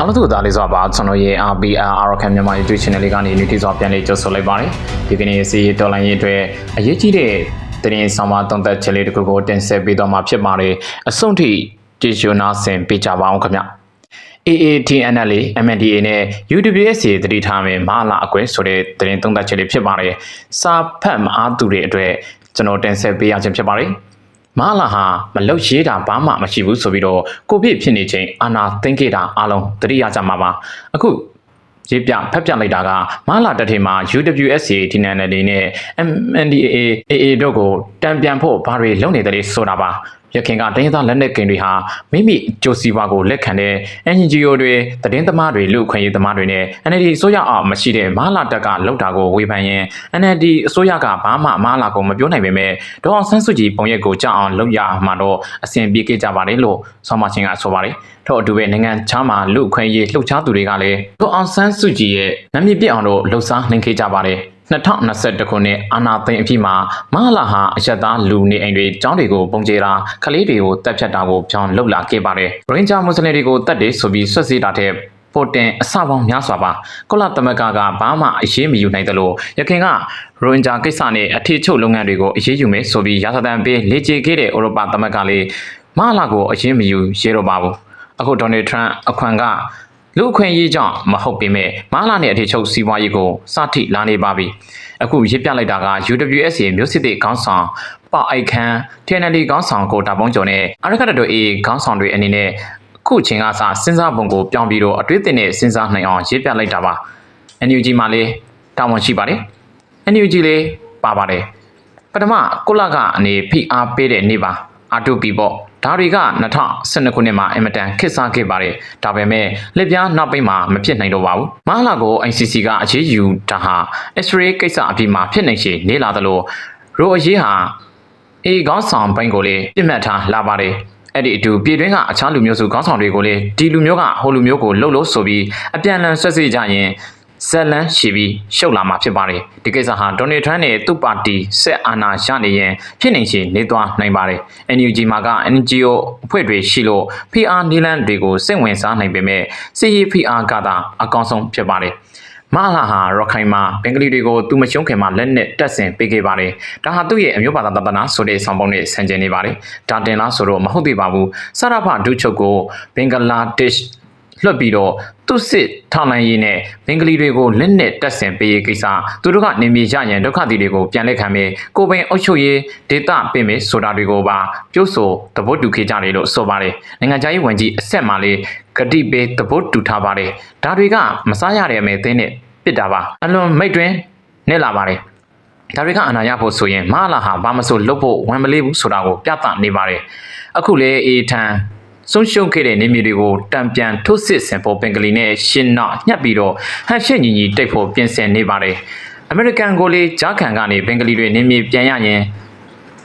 အားလုံးတို့သားလေးစွာပါကျွန်တော်ရဲ့ RBR RKM မြန်မာ YouTube Channel လေးကနေ new စွာပြန်လေးကြိုဆိုလိုက်ပါတယ်ဒီကနေ့စီဒေါ်လာရင်းအတွက်အရေးကြီးတဲ့သတင်းဆောင်မတုံးသက်ချက်လေးတစ်ခုကိုတင်ဆက်ပေးတော့မှာဖြစ်ပါတယ်အဆုံးထိကြည့်ရှုနာဆင်ပေးကြပါအောင်ခင်ဗျ AATNL MNDA နဲ့ UWSA တတိထားမယ်မဟာလာအကွဲဆိုတဲ့သတင်းသုံးသပ်ချက်လေးဖြစ်ပါတယ်စာဖတ်မအားသူတွေအတွက်ကျွန်တော်တင်ဆက်ပေးရခြင်းဖြစ်ပါတယ် မဟာလာဟာမလုတ်ရေးတာဘာမှမရှိဘူးဆိုပြီးတော့ကိုဗစ်ဖြစ်နေချိန်အာနာသိမ့်ခဲ့တာအားလုံးတတိယကြမှာပါအခုရေးပြဖက်ပြလိုက်တာကမဟာလာတက်ထေမှာ UWSA TNL နဲ့ MNDA AA တို့ကိုတံပြန်ဖို့ဘာတွေလုပ်နေတယ်လဲဆိုတာပါ ရခင်ကတိုင်းသားလက်နက်ကင်တွေဟာမိမိကြိုစီပါကိုလက်ခံတဲ့ NGO တွေသတင်းသမားတွေလူအခွင့်အရေးသမားတွေနဲ့ NLD အစိုးရအောင်မရှိတဲ့မဟာလာတက်ကလောက်တာကိုဝေဖန်ရင် NLD အစိုးရကဘာမှမဟာလာကိုမပြောနိုင်ပေမဲ့ဒေါအောင်ဆန်းစုကြည်ပုံရိပ်ကိုကြောက်အောင်လုပ်ရမှာတော့အဆင်ပြေခဲ့ကြပါတယ်လို့ဆောင်းမချင်းကဆိုပါတယ်ထို့အတူပဲနိုင်ငံခြားမှာလူအခွင့်အရေးလှုပ်ရှားသူတွေကလည်းဒေါအောင်ဆန်းစုကြည်ရဲ့နာမည်ပြအောင်လို့လှုပ်ရှားနှင်ခဲ့ကြပါတယ် 2021ခုနှစ်အာနာသိန်းအဖြစ်မှာမဟာလာဟာအယက်သားလူနေအိမ်တွေကျောင်းတွေကိုပုံကျဲတာကလေးတွေကိုတပ်ဖြတ်တာကိုပြောင်းလှုပ်လာခဲ့ပါတယ်။ရင်ဂျာမွတ်စလင်တွေကိုတတ်တယ်ဆိုပြီးဆွတ်စီတာတဲ့ပိုတင်အစပေါင်းများစွာပါကောလာသမက်ကကဘာမှအရေးမယူနိုင်တယ်လို့ရခင်ကရိုဟင်ဂျာကိစ္စနဲ့အထည်ချုပ်လုပ်ငန်းတွေကိုအရေးယူမယ်ဆိုပြီးရာဇသံပေးလေ့ကျင့်ခဲ့တဲ့ဥရောပသမက်ကလေးမဟာလာကိုအရေးမယူရေတော့ပါဘူးအခုဒေါ်နယ်ထရန့်အခွန်က လူအခွင့်အရေးကြောင့်မဟုတ်ပေမဲ့မဟာလာနဲ့အထည်ချုပ်စီးပွားရေးကိုစထိလာနေပါပြီအခုရစ်ပြလိုက်တာက UWSA မျိုးစစ်တဲ့ခေါင်းဆောင်ပေါအိုက်ခန်း TNL ခေါင်းဆောင်ကိုတာပုံးကျော်နဲ့အရကတတို့ A ခေါင်းဆောင်တွေအနေနဲ့ခုချိန်ကစစဉ်းစားပုံကိုပြောင်းပြီးတော့အတွေ့အကြုံနဲ့စဉ်းစားနိုင်အောင်ရစ်ပြလိုက်တာပါ NUG မှာလေးတာဝန်ရှိပါတယ် NUG လေးပါပါတယ်ပထမကုလကအနေဖိအားပေးတဲ့နေ့ပါ R2P ပေါ့ ဒါတွေက2012ခုနှစ်မှာအင်မတန်ခစ်စားခဲ့ပါတယ်ဒါပေမဲ့လက်ပြားနောက်ပိုင်းမှာမဖြစ်နိုင်တော့ပါဘူးမဟာလာကို ICC ကအခြေယူတာဟာ X-ray ကိစ္စအပြီးမှာဖြစ်နိုင်ချေနေလာသလိုရိုအရေးဟာအေကောင်းဆောင်ပိုင်းကိုလေပြစ်မှတ်ထားလာပါတယ်အဲ့ဒီအတူပြည်တွင်းကအခြားလူမျိုးစုခေါင်းဆောင်တွေကိုလည်းဒီလူမျိုးကဟိုလူမျိုးကိုလှုပ်လို့ဆိုပြီးအပြန်အလှန်ဆွတ်စစ်ကြရင် ဇက်လန်းရှိပြီးရှုပ်လာမှာဖြစ်ပါတယ်ဒီကိစ္စဟာဒေါ်နယ်ထရန့်နဲ့သူ့ပါတီဆက်အာဏာရနေရင်ဖြစ်နေချေနေသွားနိုင်ပါတယ် NUG မှာက NGO အဖွဲ့တွေရှိလို့ PR နီလန်တွေကိုစိတ်ဝင်စားနိုင်ပေမဲ့စစ်ရေး PR ကသာအကောင်းဆုံးဖြစ်ပါတယ်မဟာဟာရခိုင်မှာဘင်္ဂလီတွေကိုသူမရှုံးခင်မှာလက်နဲ့တက်ဆင်ပေးခဲ့ပါတယ်။ဒါဟာသူ့ရဲ့အမျိုးဘာသာတသနာဆိုတဲ့ဆောင်ပုံနဲ့ဆင်ကျင်နေပါတယ်။ဒါတင်လားဆိုတော့မဟုတ်သေးပါဘူး။ဆရဖဒုချုပ်ကိုဘင်္ဂလားဒေ့ရှ် လွှတ်ပြီးတော့သူ့စစ်ထောင်လိုင်းရေးနဲ့ဘင်္ဂလီတွေကိုလက်နဲ့တက်ဆင်ပေးရေးကိစ္စသူတို့ကနေမြေရရင်ဒုက္ခသည်တွေကိုပြန်လက်ခံမယ်ကိုယ်ပိုင်အုပ်ချုပ်ရေးဒေသပြင်မယ်ဆိုတာတွေကိုပါပြုဆိုသဘောတူခဲ့ကြတယ်လို့ဆိုပါတယ်နိုင်ငံခြားရေးဝန်ကြီးအဆက်မှလေးဂတိပေးသဘောတူထားပါတယ်ဒါတွေကမစားရတဲ့အမေသင်းနဲ့ပစ်တာပါအလွန်မိတ်တွင်နဲ့လာပါတယ်ဒါတွေကအနာရဖို့ဆိုရင်မဟာလာဟာဘာမဆိုလုပ်ဖို့ဝန်မလေးဘူးဆိုတာကိုပြသနေပါတယ်အခုလေအေထန် ဆုံးရှုံးခဲ့တဲ့နေမြေတွေကိုတံပြန်ထုတ်စစ်ဆင်ဖို့ပင်ကလီနဲ့ရှင်းနောက်ညှပ်ပြီးတော့ဟန်ရှက်ညီညီတိတ်ဖို့ပြင်ဆင်နေပါတယ်အမေရိကန်ကိုလေဂျာခံကနေပင်ကလီတွေနေမြေပြန်ရရင်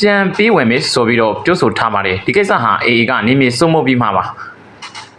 ပြန်ပေးဝင်မယ်ဆိုပြီးတော့ပြောဆိုထားပါတယ်ဒီကိစ္စဟာအေအေကနေမြေစုံမပြီးမှပါ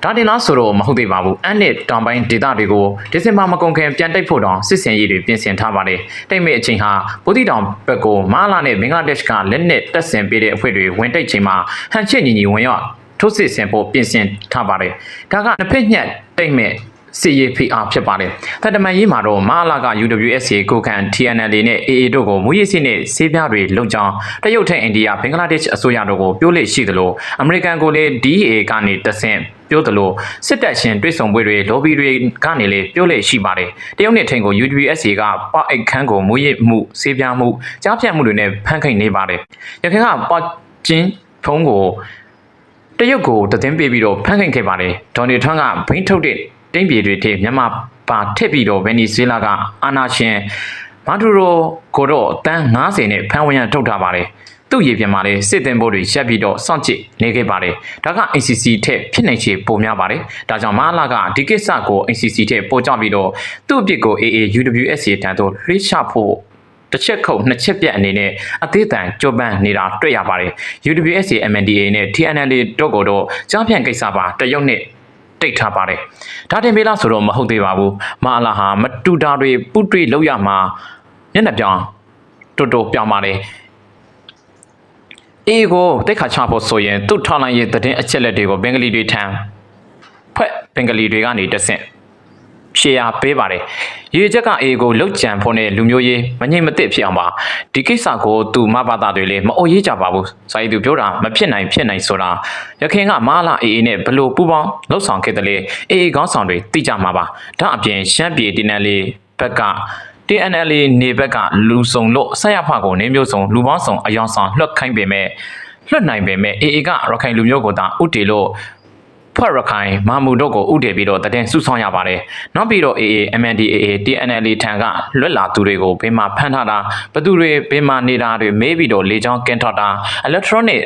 ဒါတင်လားဆိုတော့မဟုတ်သေးပါဘူးအန်နဲ့တောင်ပိုင်းဒေသတွေကိုဒီဇင်ဘာမကုန်ခင်ပြန်တိုက်ဖို့တောင်စစ်စင်ရေးတွေပြင်ဆင်ထားပါတယ်တိတ်မဲ့အချိန်ဟာဗုဒ္ဓတောင်ဘက်ကိုမာလာနဲ့ဘင်္ဂလားဒေ့ရှ်ကလက်နဲ့တက်ဆင်ပေးတဲ့အဖွဲ့တွေဝင်တိုက်ချိန်မှာဟန်ချစ်ညီညီဝင်ရောက် ထုတ်စစ်ဆင်ဖို့ပြင်ဆင်ထားပါတယ်ဒါကနှစ်ဖက်ညက်တိတ်မဲ့စီရေး PR ဖြစ်ပါတယ်။တတမန်ရေးမှာတော့မဟာလာက UWSA ကိုကန် TNL နဲ့ AA တို့ကိုမူရစ်စစ်နဲ့ဆေးပြားတွေလုံကြောင်းတရုတ်ထိုင်အိန္ဒိယဘင်္ဂလားဒေ့ရှ်အစိုးရတို့ကိုပြောလို့ရှိသလိုအမေရိကန်ကိုလည်း DA ကနေတဆင့်ပြောသလိုစစ်တပ်ရှင်တွိတ်ဆုံပွဲတွေ lobby တွေကနေလည်းပြောလို့ရှိပါတယ်။တရုတ်နဲ့ထိန်ကို UWSA ကပေါအိတ်ခန်းကိုမူရစ်မှုဆေးပြားမှုကြားဖြတ်မှုတွေနဲ့ဖမ်းခိုင်းနေပါတယ်။ရခိုင်ကပေါကျင်းဖုံးကို တရုတ်ကိုတည်င်းပေးပြီးတော့ဖမ်းခိုင်းခဲ့ပါတယ်ဒေါ်နယ်ထရန့်ကဘိန်းထုတ်တဲ့တိမ့်ပြည်တွေထိမြန်မာပါထစ်ပြီးတော့ဗင်နီဇွဲလားကအာနာရှင်မာဒူရိုကိုတော့တန်း90နဲ့ဖမ်းဝရမ်းထုတ်ထားပါတယ်သူ့ရေပြင်မှာလည်းစစ်တင်ဖို့တွေရပ်ပြီးတော့စောင့်ကြည့်နေခဲ့ပါတယ်ဒါက ICC ထက်ဖြစ်နိုင်ချေပိုများပါတယ်ဒါကြောင့်မဟာလာကဒီကိစ္စကို ICC ထက်ပိုကြပြီးတော့သူ့အပြစ်ကို AA UWSA တန်တို့လှိချဖို့ တစ်ချက်ခုတ်နှစ်ချက်ပြတ်အနေနဲ့အသေးတန်ကြိုးပမ်းနေတာတွေ့ရပါတယ် UWSA MNDA နဲ့ TNL တို့ကိုတော့ကြားဖြန့်ကိစ္စပါတရုတ်နဲ့တိတ်ထားပါတယ်ဒါတင်ပေးလားဆိုတော့မဟုတ်သေးပါဘူးမအလာဟာမတူတာတွေပုတ်တွေလောက်ရမှာမျက်နှာပြောင်တော်တော်ပြောင်ပါတယ်အေကိုတိတ်ခါချဖို့ဆိုရင်သူ့ထောက်လိုက်ရဲ့တည်င်းအချက်လက်တွေကိုဘင်္ဂလီတွေထံဖွဲ့ပင်ကလေးတွေကနေတဆင့် ရှေ့ရပေးပါတယ်ရေချက်ကအေကိုလှုပ်ကြံဖို့နဲ့လူမျိုးရေးမငြိမ်မသက်ဖြစ်အောင်ပါဒီကိစ္စကိုသူမဘာသာတွေလည်းမအိုရေးကြပါဘူးစာရီသူပြောတာမဖြစ်နိုင်ဖြစ်နိုင်ဆိုတာရခင်ကမာလာအေအေနဲ့ဘလို့ပူပေါင်းလှုပ်ဆောင်ခဲ့တယ်လေအေအေကောင်းဆောင်တွေသိကြမှာပါဒါအပြင်ရှမ်းပြည်တင်းနယ်လေးဘက်က TNL နေဘက်ကလူစုံလို့ဆက်ရဖကိုနေမျိုးစုံလူပေါင်းစုံအယောင်ဆောင်လွှတ်ခိုင်းပေမဲ့လွှတ်နိုင်ပေမဲ့အေအေကရခိုင်လူမျိုးကိုသာဥတီလို့ ဖွဲ့ရခိုင်မာမူတို့ကိုဥတည်ပြီးတော့တည်င်းစုဆောင်ရပါတယ်။နောက်ပြီးတော့ AA MNDAA TNL ထံကလွတ်လာသူတွေကိုဘေးမှာဖမ်းထားတာဘသူတွေဘေးမှာနေတာတွေမေးပြီးတော့လေချောင်းကင်းထောက်တာ electronic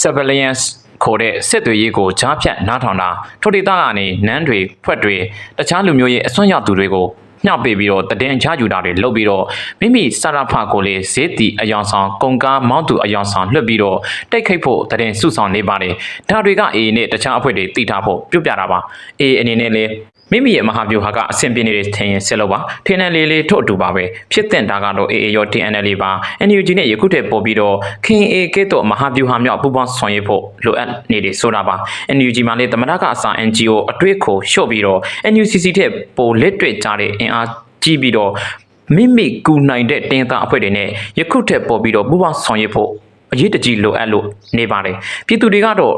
surveillance ခေါ်တဲ့စစ်သွေးရေးကိုကြားဖြတ်နားထောင်တာထိုဒေသကနေနန်းတွေဖွက်တွေတခြားလူမျိုးရဲ့အစွမ်းရောက်သူတွေကို ညှောက်ပေးပြီးတော့တည်င်းချယူတာတွေလုပ်ပြီးတော့မိမိစရဖကိုလေဈေးတီအယောင်ဆောင်ကုန်ကားမောင်းသူအယောင်ဆောင်လွှတ်ပြီးတော့တိုက်ခိုက်ဖို့တည်င်းစုဆောင်နေပါတယ်ဒါတွေကအေးနဲ့တခြားအဖွဲ့တွေတိထားဖို့ပြုတ်ပြတာပါအေးအနေနဲ့လေ မိမိရဲ့မဟာဗျူဟာကအဆင်ပြေနေတဲ့ထင်ရင်ဆက်လို့ပါထင်းတယ်လေးလေးထို့အတူပါပဲဖြစ်တဲ့တာကတော့ AA ရော TNL ပါ NUG နဲ့ယခုတည်းပေါ်ပြီးတော့ခင် AK တော့မဟာဗျူဟာမြောက်ပူးပေါင်းဆောင်ရွက်ဖို့လိုအပ်နေတယ်ဆိုတာပါ NUG မှာလေတမနာကအစာ NGO အတွေ့ကိုလျှော့ပြီးတော့ NUCC ထက်ပိုလက်တွေ့ကြတဲ့အင်အားကြီးပြီးတော့မိမိကူနိုင်တဲ့တင်းသားအဖွဲ့တွေနဲ့ယခုထက်ပေါ်ပြီးတော့ပူးပေါင်းဆောင်ရွက်ဖို့အရေးတကြီးလိုအပ်လို့နေပါတယ်ပြည်သူတွေကတော့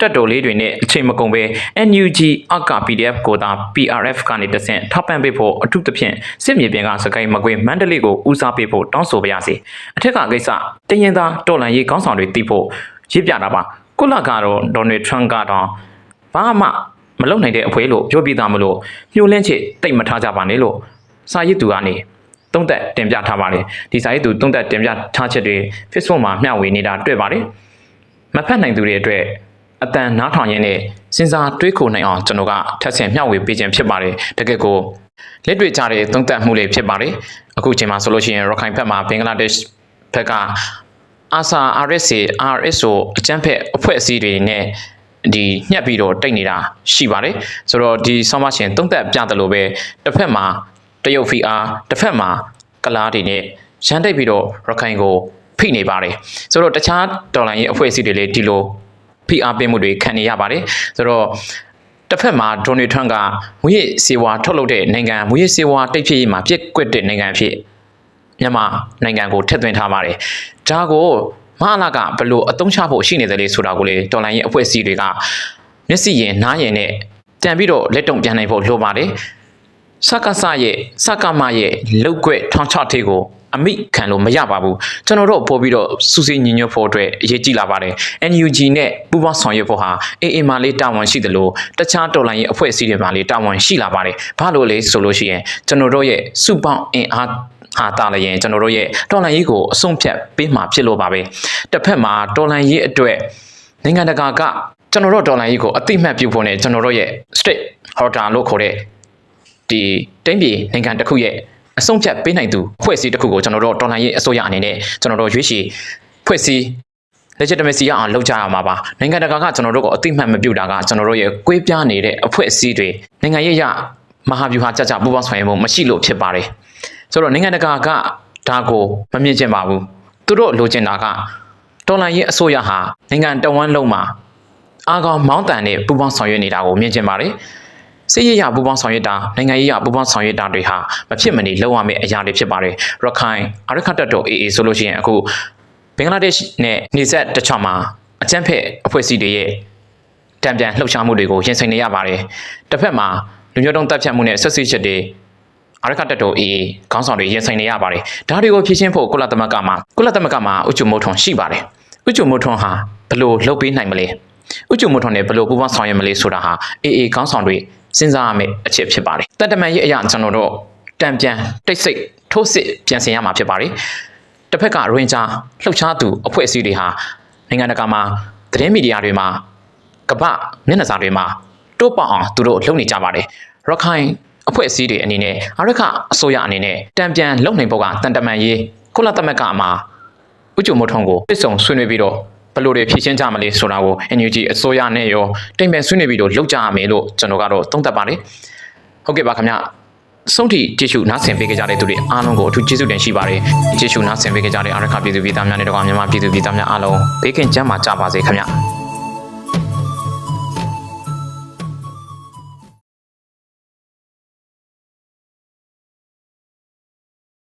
တက်တော်လေးတွေနဲ့အချိန်မကုန်ပဲ NUG အောက်က PDF ကိုသာ PRF ကနေတဆင့်ထောက်ပံ့ပေးဖို့အထူးသဖြင့်စစ်မြေပြင်ကစကိုင်းမကွေးမန္တလေးကိုဦးစားပေးဖို့တောင်းဆိုပါရစေအထက်ကကိစ္စတရင်သားတော်လန်ရေးကောင်းဆောင်တွေတည်ဖို့ရေးပြတာပါကုလကတော့ဒေါ်နယ်ထရန့်ကတော့ဘာမှမလုပ်နိုင်တဲ့အဖွဲလို့ပြောပြသားမလို့ညှို့လင့်ချစ်တိတ်မထားကြပါနဲ့လို့စာရေးသူကနေတုံးသက်တင်ပြထားပါတယ်ဒီစာရေးသူတုံးသက်တင်ပြထားချက်တွေ Facebook မှာမျှဝေနေတာတွေ့ပါတယ်မဖတ်နိုင်သူတွေအတွက် အတန်နားထောင်ရင်းနဲ့စဉ်းစားတွေးခိုနိုင်အောင်ကျွန်တော်ကထပ်ဆင့်မျှဝေပေးခြင်းဖြစ်ပါတယ်တကယ်ကိုလက်တွေ့ကြတဲ့သုံးသပ်မှုလေးဖြစ်ပါတယ်အခုချိန်မှာဆိုလို့ရှိရင်ရခိုင်ဘက်မှာဘင်္ဂလားဒေ့ရှ်ဘက်ကအာဆာ RSA RSO အကြမ်းဖက်အဖွဲ့အစည်းတွေနဲ့ဒီညှက်ပြီးတော့တိတ်နေတာရှိပါတယ်ဆိုတော့ဒီဆောင်းမရှင်သုံးသက်ပြတယ်လို့ပဲတစ်ဖက်မှာတရုတ်ဖီအားတစ်ဖက်မှာကလားတွေနဲ့ရန်တိတ်ပြီးတော့ရခိုင်ကိုဖိနေပါတယ်ဆိုတော့တခြားဒေါ်လာရေးအဖွဲ့အစည်းတွေလည်းဒီလို ဖိအားပေးမှုတွေခံနေရပါတယ်ဆိုတော့တစ်ဖက်မှာဒေါ်နယ်ထရန့်ကမူရစ်စေဝါထုတ်လုပ်တဲ့နိုင်ငံမူရစ်စေဝါတိတ်ဖြစ်ရေးမှာပြစ်ကွက်တဲ့နိုင်ငံဖြစ်မြန်မာနိုင်ငံကိုထည့်သွင်းထားပါတယ်ဒါကိုမဟာလာကဘလို့အသုံးချဖို့ရှိနေတယ်လေဆိုတာကိုလေဒေါ်လာရေးအဖွဲ့အစည်းတွေကမျက်စိရင်နားရင်နဲ့တန်ပြီးတော့လက်တုံပြန်နိုင်ဖို့လိုပါတယ်စကစရဲ့စကမရဲ့လောက်ွက်ထောင်ချထေးကို အမိခံလို့မရပါဘူးကျွန်တော်တို့ပို့ပြီးတော့စူးစိညင်ညွတ်ဖို့အတွက်အရေးကြီးလာပါတယ် NUG နဲ့ပူးပေါင်းဆောင်ရွက်ဖို့ဟာအေးအေးမာလေးတာဝန်ရှိတယ်လို့တခြားတော်လိုင်းရဲ့အဖွဲ့အစည်းတွေမှာလေးတာဝန်ရှိလာပါတယ်ဘာလို့လဲဆိုလို့ရှိရင်ကျွန်တော်တို့ရဲ့စုပေါင်းအင်အားဟာတာလည်းရင်ကျွန်တော်တို့ရဲ့တော်လိုင်းရေးကိုအဆုံးဖြတ်ပေးမှာဖြစ်လို့ပါပဲတစ်ဖက်မှာတော်လိုင်းရေးအတွက်နိုင်ငံတကာကကျွန်တော်တို့တော်လိုင်းရေးကိုအတိမတ်ပြုဖို့နဲ့ကျွန်တော်တို့ရဲ့ state order လို့ခေါ်တဲ့ဒီတိုင်းပြည်နိုင်ငံတစ်ခုရဲ့ အဆုံးဖြတ်ပေးနိုင်သူဖွဲ့စည်းတစ်ခုကိုကျွန်တော်တို့တော်လှန်ရေးအစိုးရအနေနဲ့ကျွန်တော်တို့ရွေးချယ်ဖွဲ့စည်း legitimacy ရအောင်လုပ်ကြရမှာပါနိုင်ငံတကာကကျွန်တော်တို့ကိုအသိမှတ်မပြုတာကကျွန်တော်တို့ရဲ့ကွေးပြားနေတဲ့အဖွဲ့အစည်းတွေနိုင်ငံရေးရမဟာဗျူဟာကြကြပူးပေါင်းဆောင်ရွက်မှုမရှိလို့ဖြစ်ပါတယ်ဆိုတော့နိုင်ငံတကာကဒါကိုမမြင်ကျင်ပါဘူးသူတို့လိုချင်တာကတော်လှန်ရေးအစိုးရဟာနိုင်ငံတဝန်းလုံးမှာအားကောင်းမောင်းတန်နဲ့ပူးပေါင်းဆောင်ရွက်နေတာကိုမြင်ကျင်ပါတယ် စစ်ရေးရပူပေါင်းဆောင်ရွက်တာနိုင်ငံရေးရပူပေါင်းဆောင်ရွက်တာတွေဟာမဖြစ်မနေလုပ်ရမယ့်အရာတွေဖြစ်ပါတယ်ရခိုင်အရခတ်တပ်တော် AA ဆိုလို့ရှိရင်အခုဘင်္ဂလားဒေ့ရှ်နဲ့နေဆက်တခြားမှာအကြမ်းဖက်အဖွဲ့အစည်းတွေရဲ့တံပြန်လှုပ်ရှားမှုတွေကိုရင်ဆိုင်နေရပါတယ်တစ်ဖက်မှာလူမျိုးတုံးတပ်ဖြတ်မှုနဲ့ဆက်စည်းချက်တွေအရခတ်တပ်တော် AA ခေါင်းဆောင်တွေရင်ဆိုင်နေရပါတယ်ဒါတွေကိုဖြည့်ရှင်းဖို့ကုလသမဂ္ဂမှာကုလသမဂ္ဂမှာဥချုမိုးထွန်ရှိပါတယ်ဥချုမိုးထွန်ဟာဘလို့လှုပ်ပေးနိုင်မလဲဥချုမိုးထွန်နဲ့ဘလို့ပူးပေါင်းဆောင်ရွက်မလဲဆိုတာဟာ AA ခေါင်းဆောင်တွေ စဉ်းစားရမယ့်အချက်ဖြစ်ပါတယ်တန်တမန်ရဲ့အရာကျွန်တော်တို့တံပြန်တိတ်ဆိတ်ထိုးစစ်ပြန်ဆင်ရမှာဖြစ်ပါတယ်တစ်ဖက်ကရင်ဂျာလှုပ်ရှားသူအဖွဲ့အစည်းတွေဟာနိုင်ငံတကာမှာသတင်းမီဒီယာတွေမှာကပမျက်နှာစာတွေမှာတိုးပေါအောင်သူတို့လုပ်နေကြပါတယ်ရခိုင်အဖွဲ့အစည်းတွေအနေနဲ့အရခအစိုးရအနေနဲ့တံပြန်လုံနိုင်ဖို့ကတန်တမန်ရေးကုလသမဂ္ဂမှာဥကြုံမထုံကိုပြစ်ဆောင်ဆွေးနွေးပြီးတော့ ဘယ်လိုတွေဖြည့်ရှင်းကြမလဲဆိုတာကို NUG အစိုးရနဲ့ရောတိမ်ပန်ဆွေးနွေးပြီးတော့လုပ်ကြရမယ်လို့ကျွန်တော်ကတော့သုံးသပ်ပါတယ်ဟုတ်ကဲ့ပါခင်ဗျဆုံးထိကျေးဇူးနားဆင်ပေးကြတဲ့သူတွေအားလုံးကိုအထူးကျေးဇူးတင်ရှိပါတယ်ကျေးဇူးနားဆင်ပေးကြတဲ့အာရခပြည်သူပြည်သားများနဲ့တော့မြန်မာပြည်သူပြည်သားများအားလုံးဘေးကင်းကျန်းမာကြပါစေခင်ဗျ